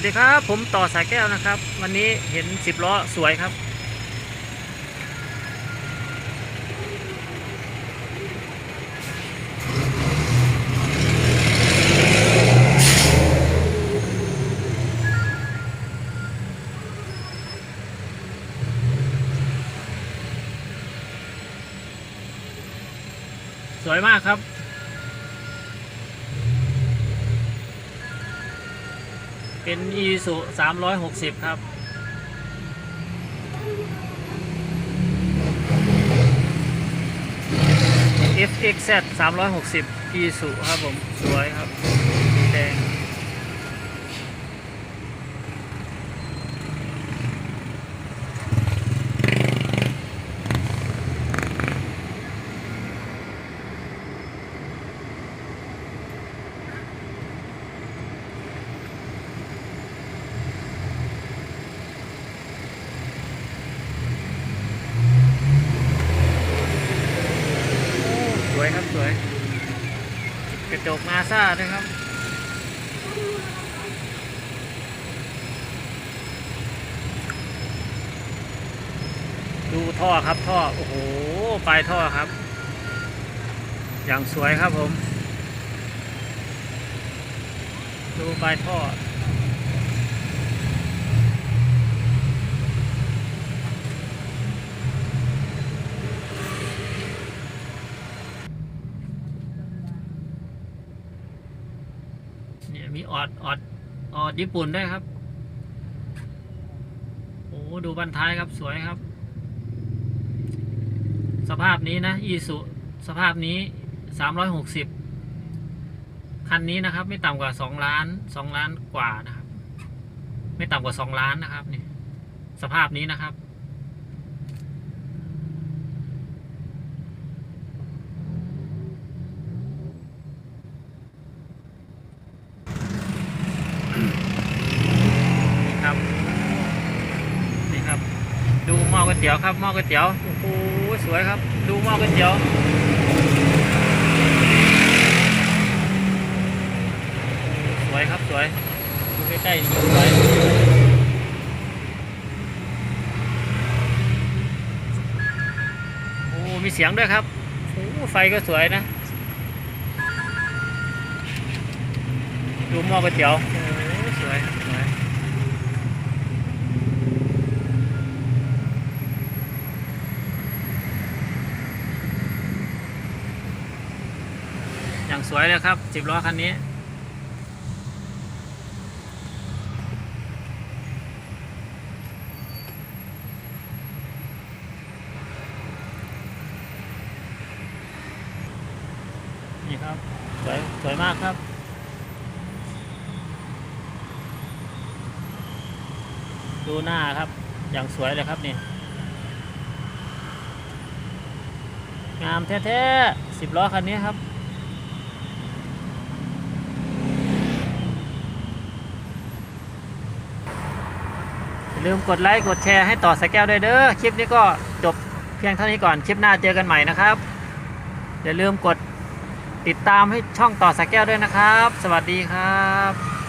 วัสดีครับ ผมต่อสายแก้วนะครับ วันนี้เห็นสิบล้อสวยครับ สวยมากครับ เป็น e s u 360ครับ FXZ 360 อีสุครับผม สวยครับสีแดง ส วยครับสวย กระจกนาซาด้วยครับ ดูท่อครับท่อ โอ้โห ปลายท่อครับ อย่างสวยครับผม ดูปลายท่อ เนี่ยมีออดออดออดญี่ปุ่นด้วยครับ โอ้ดูบันท้ายครับสวยครับ สภาพนี้นะอีสุสภาพนี้สามร้อยหกสิบคันนี้นะครับ ไม่ต่ำกว่าสองล้านสองล้านกว่านะครับ ไม่ต่ำกว่าสองล้านนะครับนี่สภาพนี้นะครับ นี่ครับ นี่ครับ ดูหม้อก๋วย เตี๋ยวครับหม้อก๋วยเตี๋ยวโอ้โหสวยครับ ดูหม้อก๋วยเตี๋ยวสวยครับสวยดูใกล้ๆสวยโอ้มีเสียงด้วยครับโอ้ไฟก็สวยนะดูหม้อก๋วยเตี๋ยวโอ้สวยครับสวย อย่างสวยเลยครับสิบล้อคันนี้นี่ครับสวยสวยมากครับดูหน้าครับ อย่างสวยเลยครับนี่ งามแท้ๆสิบล้อคันนี้ครับ อย่า ลืมกดไลค์กดแชร์ให้ต่อสายแก้วด้วยเด้อคลิปนี้ก็จบเพียงเท่านี้ก่อนคลิปหน้าเจอกันใหม่นะครับอย่าลืมกดติดตามให้ช่องต่อสายแก้วด้วยนะครับ สวัสดีครับ